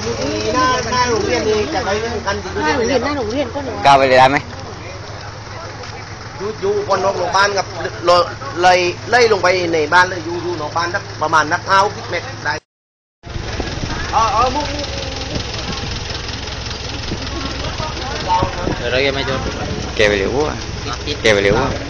ก้าวกเนี่ยหน้าหน้าโรงเรียนนี่จะไปกันหน้าโรงเรียนหน้าโรงเรียนก็หนูก้าวไปเลยได้ไหมอยู่อยู่บนนอกโรงพยาบาลกับเลยไล่ลงไปในบ้านเลยอยู่อยู่นอกบ้านนักประมาณนักเท้าคิดเมตรได้อ๋ออ๋อมุกมุกเดี๋ยวเราจะไม่โดนแกไปเร็วอะแกไปเร็วอะเออเดี๋ยวมั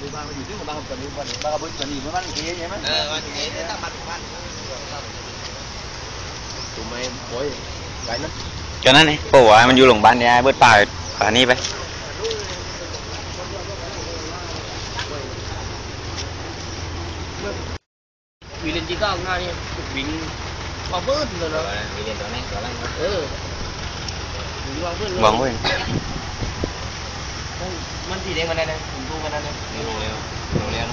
วันที่บ้านมาอยู่ที่บ้านกับนี้บ้านบ้านกับบ้านนี้บ้านนี้ใช่ไหมเออวันเก๋เนี้ตั้งมันบ้านถูกไหมโอ้ยไรนะก็นั่นเองเพราะว่ามันอยู่โรงพยาบาลเนี่ยเบิดป่าป่านี้ไปวีเลนจีก้าวหน้านี่วิ่งมาเบิ้ลเลยนะวีเลนตัวนี้ตัวนั้นเออวิ่งมาเบิ้ลเลยหวังเว้ย มันสีแดงมันนั่นนะผมดูมันนั่นนะไม่รู้แล้วไม่รู้แล้ว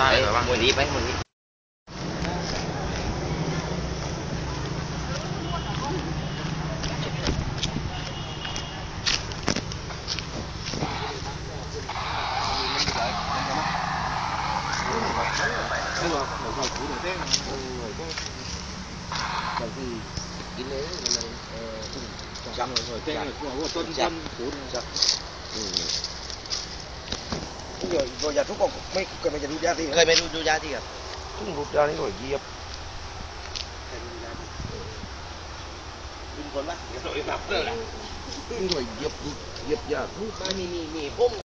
ตายหมดนี้ไปหมดนี้ กินเลยมันเลยเออจังเลยจังว่าต้นต้นปูนจัง เดี๋ยวเราอย่าทุกคนไม่เคยไปจะดูยาที่เคยไปดูดูยาที่ครับทุกรูปยานี่หน่อยเยียบเป็นคนละเดี๋ยวเราไปปรับเรื่องละหน่วยเยียบเยียบยาทุกมีมีมีพุ่ม